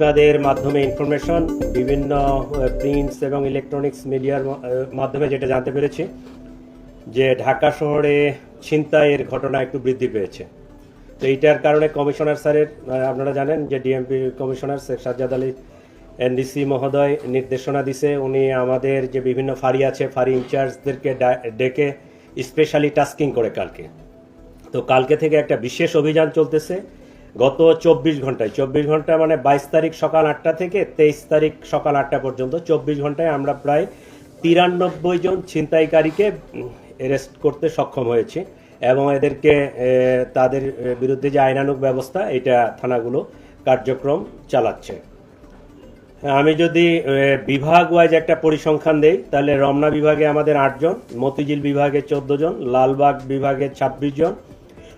তাদের মাধ্যমে ইনফরমেশন বিভিন্ন প্রিন্টস এবং ইলেকট্রনিক্স মিডিয়ার মাধ্যমে যেটা জানতে পেরেছি যে ঢাকা শহরে ছিনতাইয়ের ঘটনা একটু বৃদ্ধি পেয়েছে। তো এইটার কারণে কমিশনার স্যারের আপনারা জানেন যে DMP commissioner Sheikh Sajjad Ali NDC মহোদয় নির্দেশনা দিছে। উনি আমাদের যে বিভিন্ন ফাঁড়ি আছে, ফাঁড়ি ইনচার্জদেরকে ডেকে স্পেশালি টাস্কিং করে কালকে। তো কালকে থেকে একটা বিশেষ অভিযান চলতেছে। গত চব্বিশ ঘন্টায়, চব্বিশ ঘণ্টা মানে বাইশ তারিখ সকাল আটটা থেকে তেইশ তারিখ সকাল আটটা পর্যন্ত চব্বিশ ঘন্টায় আমরা প্রায় তিরানব্বই জন ছিনতাইকারীকে অ্যারেস্ট করতে সক্ষম হয়েছি এবং এদেরকে তাদের বিরুদ্ধে যে আইনানুগ ব্যবস্থা, এটা থানাগুলো কার্যক্রম চালাচ্ছে। আমি যদি বিভাগ ওয়াইজ একটা পরিসংখ্যান দেই, তাহলে রমনা বিভাগে আমাদের আটজন, মতিঝিল বিভাগে চোদ্দ জন, লালবাগ বিভাগে ছাব্বিশ জন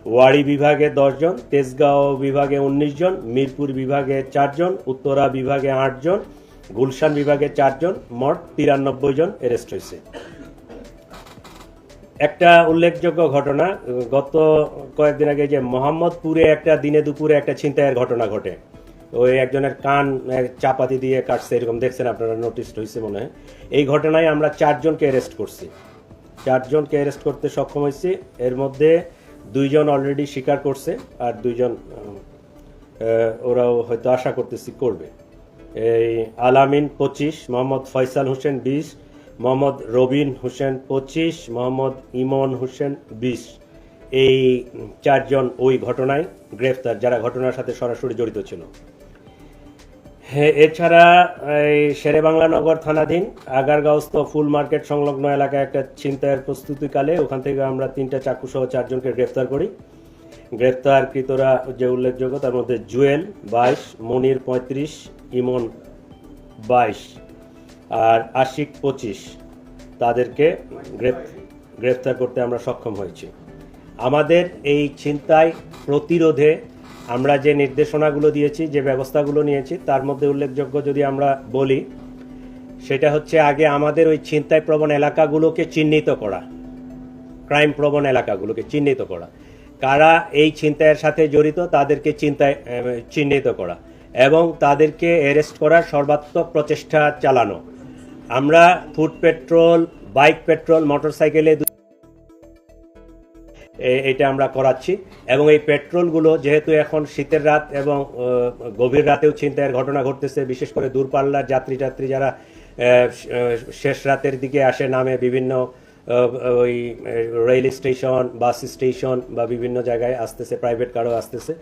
ওয়াড়ি বিভাগে জন, তেজগাঁও বিভাগে উনিশ জন, মিরপুর বিভাগে চারজন উত্তরা বিভাগে আটজন গুলশান বিভাগে চারজন মোট তিরানব্বই জন অ্যারেস্ট হয়েছে। একটা উল্লেখযোগ্য ঘটনা, গত কয়েকদিন আগে যে মোহাম্মদপুরে একটা, দিনে দুপুরে একটা ছিনতাইয়ের ঘটনা ঘটে। ওই একজনের কান চাপাতি দিয়ে কাটছে, এরকম দেখছেন আপনারা নোটিস হয়েছে মনে হয়। এই ঘটনায় আমরা চারজনকে অ্যারেস্ট করছি। চারজনকে অ্যারেস্ট করতে সক্ষম হয়েছি। এর মধ্যে দুইজন অলরেডি স্বীকার করছে আর দুইজন ওরাও হয়তো আশা করতেছি করবে। এই আলামিন পঁচিশ, মোহাম্মদ ফয়সাল হোসেন বিশ, মোহাম্মদ রবিন হোসেন পঁচিশ, মোহাম্মদ ইমন হোসেন বিশ। এই চারজন ওই ঘটনায় গ্রেফতার, যারা ঘটনার সাথে সরাসরি জড়িত ছিল। এছাড়া এই শেরেবাংলা নগর থানাধীন আগারগাঁওস্থ ফুল মার্কেট সংলগ্ন এলাকায় একটা ছিনতাইয়ের প্রস্তুতিকালে ওখান থেকে আমরা তিনটা চাকু সহ চারজনকে গ্রেফতার করি। গ্রেফতারকৃতরা যে উল্লেখযোগ্য তার মধ্যে জুয়েল বাইশ, মনির পঁয়ত্রিশ, ইমন বাইশ আর আশিক পঁচিশ। তাদেরকে গ্রেফতার করতে আমরা সক্ষম হয়েছি। আমাদের এই ছিনতাই প্রতিরোধে আমরা যে নির্দেশনাগুলো দিয়েছি, যে ব্যবস্থাগুলো নিয়েছি, তার মধ্যে উল্লেখযোগ্য যদি আমরা বলি, সেটা হচ্ছে আগে আমাদের ওই ছিনতাই প্রবণ এলাকাগুলোকে চিহ্নিত করা ক্রাইম প্রবণ এলাকাগুলোকে চিহ্নিত করা। কারা এই ছিনতাইয়ের সাথে জড়িত, তাদেরকে চিন্তায় চিহ্নিত করা এবং তাদেরকে অ্যারেস্ট করার সর্বাত্মক প্রচেষ্টা চালানো। আমরা ফুড পেট্রোল, বাইক পেট্রোল, মোটরসাইকেলে এটা আমরা করাচ্ছি। এবং এই পেট্রোলগুলো যেহেতু এখন শীতের রাত এবং গভীর রাতেও ছিনতাইয়ের ঘটনা ঘটতেছে, বিশেষ করে দূরপাল্লার যাত্রী যাত্রী যারা শেষ রাতের দিকে আসে নামে বিভিন্ন ওই রেল স্টেশন, বাস স্টেশন বা বিভিন্ন জায়গায় আসতেছে, প্রাইভেট কারও আসতেছে।